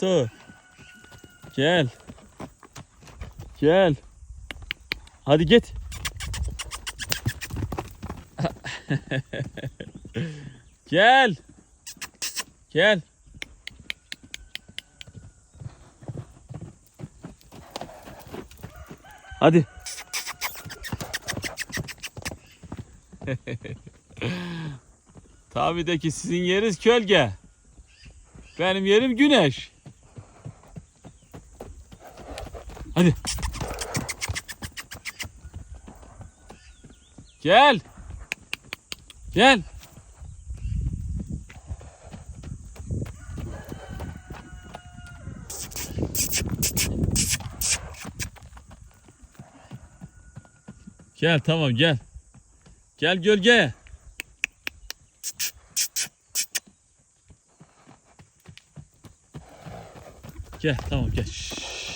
Dur. Gel. Gel. Hadi git. Gel. Gel. Hadi. Tabii de ki sizin yeriniz gölge. Benim yerim güneş. Hadi. Gel. Gel. Gel tamam gel. Gel gölgeye. Gel tamam gel. Şşş.